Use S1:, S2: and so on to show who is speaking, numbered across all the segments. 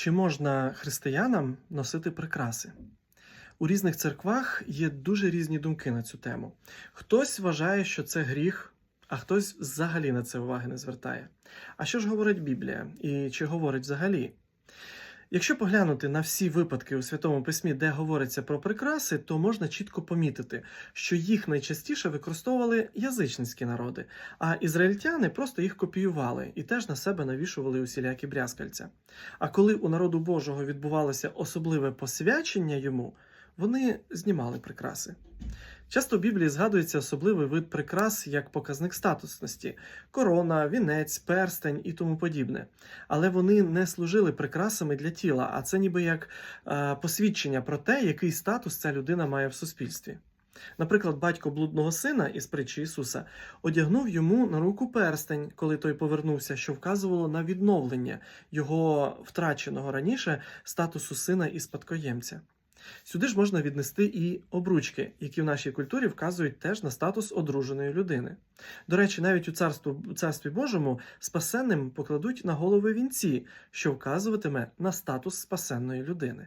S1: Чи можна християнам носити прикраси? У різних церквах є дуже різні думки на цю тему. Хтось вважає, що це гріх, а хтось взагалі на це уваги не звертає. А що ж говорить Біблія? І чи говорить взагалі? Якщо поглянути на всі випадки у Святому Письмі, де говориться про прикраси, то можна чітко помітити, що їх найчастіше використовували язичницькі народи, а ізраїльтяни просто їх копіювали і теж на себе навішували усілякі брязкальця. А коли у народу Божого відбувалося особливе посвячення йому, вони знімали прикраси. Часто в Біблії згадується особливий вид прикрас як показник статусності корона, вінець, перстень і тому подібне. Але вони не служили прикрасами для тіла, а це ніби як е, посвідчення про те, який статус ця людина має в суспільстві. Наприклад, батько блудного сина із притчі Ісуса одягнув йому на руку перстень, коли той повернувся, що вказувало на відновлення його втраченого раніше статусу сина і спадкоємця. Сюди ж можна віднести і обручки, які в нашій культурі вказують теж на статус одруженої людини. До речі, навіть у царству, у царстві Божому спасенним покладуть на голови вінці, що вказуватиме на статус спасенної людини.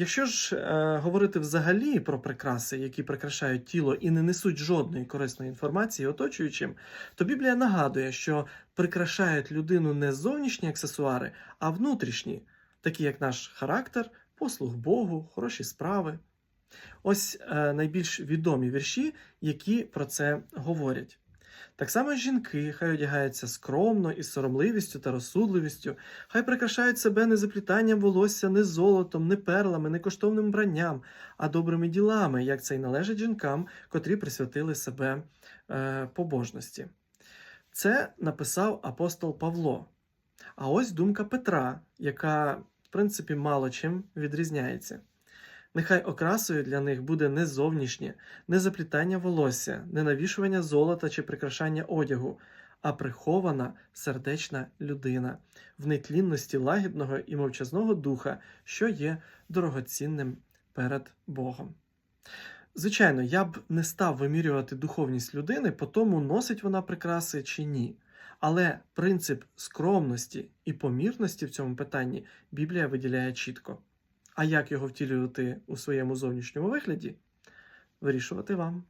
S1: Якщо ж е, говорити взагалі про прикраси, які прикрашають тіло і не несуть жодної корисної інформації оточуючим, то Біблія нагадує, що прикрашають людину не зовнішні аксесуари, а внутрішні, такі як наш характер, послуг Богу, хороші справи. Ось е, найбільш відомі вірші, які про це говорять. Так само жінки хай одягаються скромно із соромливістю та розсудливістю, хай прикрашають себе не заплітанням волосся, не золотом, не перлами, не коштовним бранням, а добрими ділами, як це й належить жінкам, котрі присвятили себе е, побожності. Це написав апостол Павло. А ось думка Петра, яка, в принципі, мало чим відрізняється. Нехай окрасою для них буде не зовнішнє, не заплітання волосся, не навішування золота чи прикрашання одягу, а прихована сердечна людина в нетлінності лагідного і мовчазного духа, що є дорогоцінним перед Богом. Звичайно, я б не став вимірювати духовність людини, по тому носить вона прикраси чи ні. Але принцип скромності і помірності в цьому питанні Біблія виділяє чітко. А як його втілювати у своєму зовнішньому вигляді, вирішувати вам.